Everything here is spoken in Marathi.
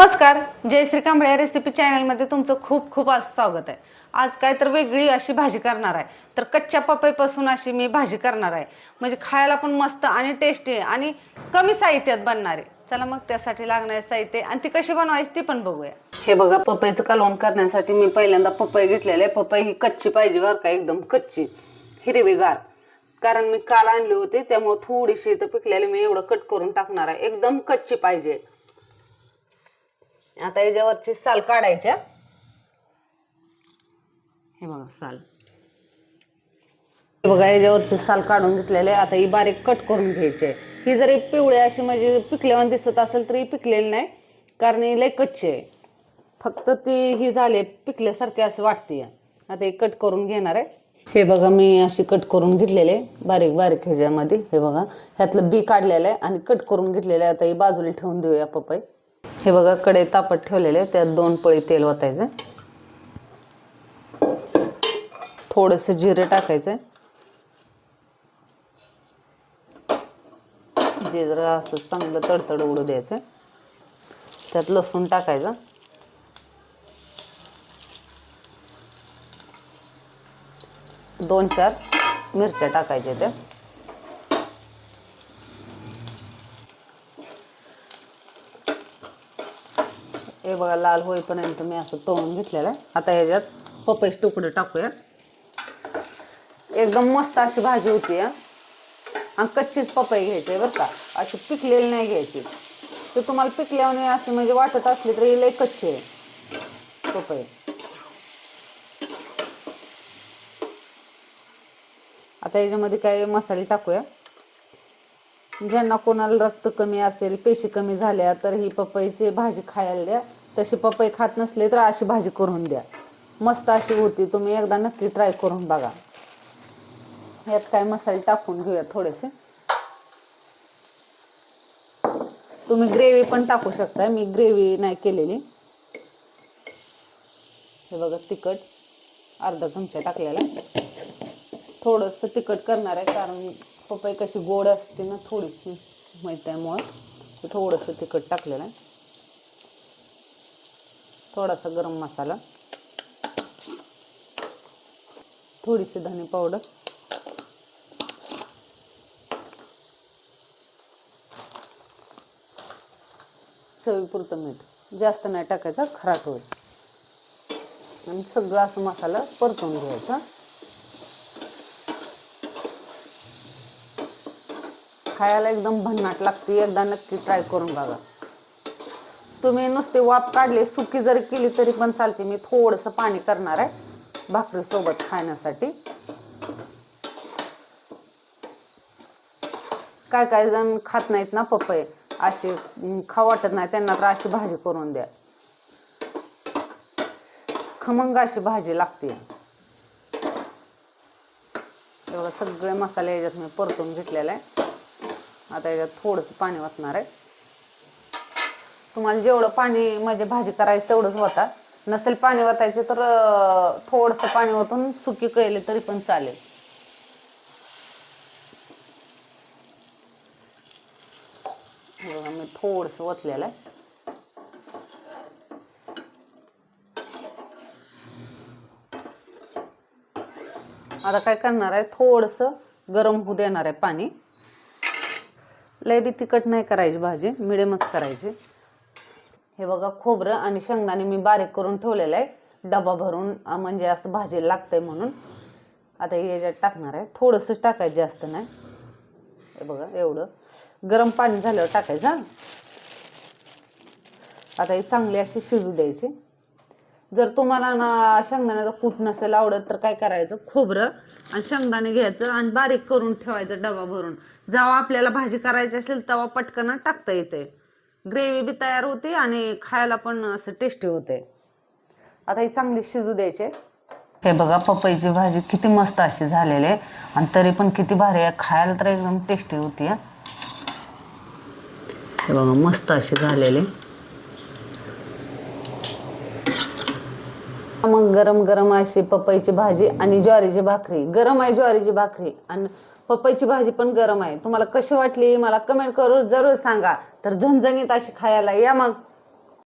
नमस्कार. जय श्री कांबळे रेसिपी चॅनलमध्ये तुमचं खूप खूप आज स्वागत आहे. आज काय तर वेगळी अशी भाजी करणार आहे. तर कच्च्या पपईपासून अशी मी भाजी करणार आहे. म्हणजे खायला पण मस्त आणि टेस्टी आहे आणि कमी साहित्यात बनणार. आहे चला मग त्यासाठी लागणारे साहित्य आणि ती कशी बनवायची ती पण बघूया. हे बघा पपईचं कालवण करण्यासाठी मी पहिल्यांदा पपई घेतलेले आहे. पपई ही कच्ची पाहिजे बरं का एकदम कच्ची हिरवीगार. कारण मी काल आणली होती त्यामुळे थोडीशी इथं पिकलेली मी एवढं कट करून टाकणार आहे. एकदम कच्ची पाहिजे. आता याच्यावरची साल काढायच्या. हे बघा साल. हे बघा याच्यावरची साल काढून घेतलेले आता ही बारीक कट करून घ्यायची ही जरी पिवळी अशी म्हणजे पिकल्यावर दिसत असेल तरी पिकलेली नाही कारण ही लय कच्ची आहे. फक्त ती ही झाले पिकल्यासारखे असं वाटते. आता हे कट करून घेणार आहे. हे बघा मी अशी कट करून घेतलेले बारीक बारीक ह्याच्यामध्ये. हे बघा ह्यातलं बी काढलेलं आहे आणि कट करून घेतलेलं आहे. आता ही बाजूला ठेवून देऊया पपई. हे बघा कडे तापत ठेवलेले त्यात दोन पळी तेल ओतायचं थोडंसं जिरे टाकायचं जिरं असं चांगलं तडतड उडू द्यायचं त्यात लसूण टाकायचं. दोन चार मिरच्या टाकायच्या त्या हे बघा लाल होईपर्यंत मी असं तळून घेतलेलं आहे. आता ह्याच्यात पपईचे तुकडे टाकूया. एकदम मस्त अशी भाजी होती आणि कच्चीच पपई घ्यायची बरं का. अशी पिकलेली नाही घ्यायची. तर तुम्हाला पिकल्याने अशी म्हणजे वाटत असली तरी लय कच्ची आहे पपई. आता याच्यामध्ये काय मसाले टाकूया. ज्यांना कोणाला रक्त कमी असेल पेशी कमी झाल्या तर ही पपईची भाजी खायला द्या. तशी पपई खात नसले तर अशी भाजी करून द्या. मस्त अशी होती. तुम्ही एकदा नक्की ट्राय करून बघा. यात काय मसाले टाकून घेऊया थोडेसे. तुम्ही ग्रेव्ही पण टाकू शकता मी ग्रेव्ही नाही केलेली. हे बघा तिखट. अर्धा चमचा टाकलेला. थोडंसं तिखट करणार आहे कारण पपई कशी गोड असते ना थोडीशी माहीत आहे मुळं थोडंसं तिखट टाकलेलं आहे. थोडासा गरम मसाला. थोडीशी धने पावडर. चवीपुरतं मीठ. जास्त नाही टाकायचं खराट होईल. आणि सगळं असं मसाला परतून घ्यायचा. खायला एकदम भन्नाट लागते. एकदा नक्की ट्राय करून बघा. तुम्ही नुसते वाफ काढले सुकी जरी केली तरी पण चालते. मी थोडंसं पाणी करणार आहे भाकरी सोबत खाण्यासाठी. काय काय जण खात नाहीत ना पपई? अशी खा खाऊ वाटत नाही. त्यांना तर अशी भाजी करून द्या. खमंग अशी भाजी लागते. एवढं सगळे मसाले याच्यात मी परतून घेतलेला आहे. आता याच्यात थोडंसं पाणी वाचणार आहे. तुम्हाला जेवढं पाणी म्हणजे भाजी करायचं तेवढंच होता. नसेल पाणी वतायचे तर थोडंसं पाणी ओतून सुकी केले तरी पण चालेल. मी थोडंसं ओतलेलं आहे. आता काय करणार आहे? थोडंसं गरम होऊ देणार आहे पाणी. लय बी तिखट नाही करायची भाजी मिडियमच करायची. हे बघा खोबरं आणि शेंगदाणे मी बारीक करून ठेवलेलं आहे. डबा भरून म्हणजे असं भाजीला लागतंय म्हणून. आता याच्यात टाकणार आहे. थोडंसं टाकायचं जास्त नाही. हे बघा एवढं. गरम पाणी झाल्यावर टाकायचं आता ही चांगली अशी शिजू द्यायची. जर तुम्हाला ना शेंगदाण्याचा कूट नसेल आवडत तर काय करायचं? खोबरं आणि शेंगदाणे घ्यायचं आणि बारीक करून ठेवायचं डबा भरून. जेव्हा आपल्याला भाजी करायची असेल तेव्हा पटकन टाकता येते ग्रेव्ही बी तयार होते आणि खायला पण असं टेस्टी होते. आता ही चांगली शिजू द्यायचे. हे बघा पपईची भाजी किती मस्त अशी झालेली आहे. आणि तरी पण किती भारी आहे. खायला तर एकदम टेस्टी होती हे. बघा मस्त अशी झालेली. मग गरम गरम अशी पपईची भाजी आणि ज्वारीची भाकरी. गरम आहे ज्वारीची भाकरी. आणि पपईची भाजी पण गरम आहे. तुम्हाला कशी वाटली? मला कमेंट करून जरूर सांगा. तर झणझणीत अशी खायला या मग.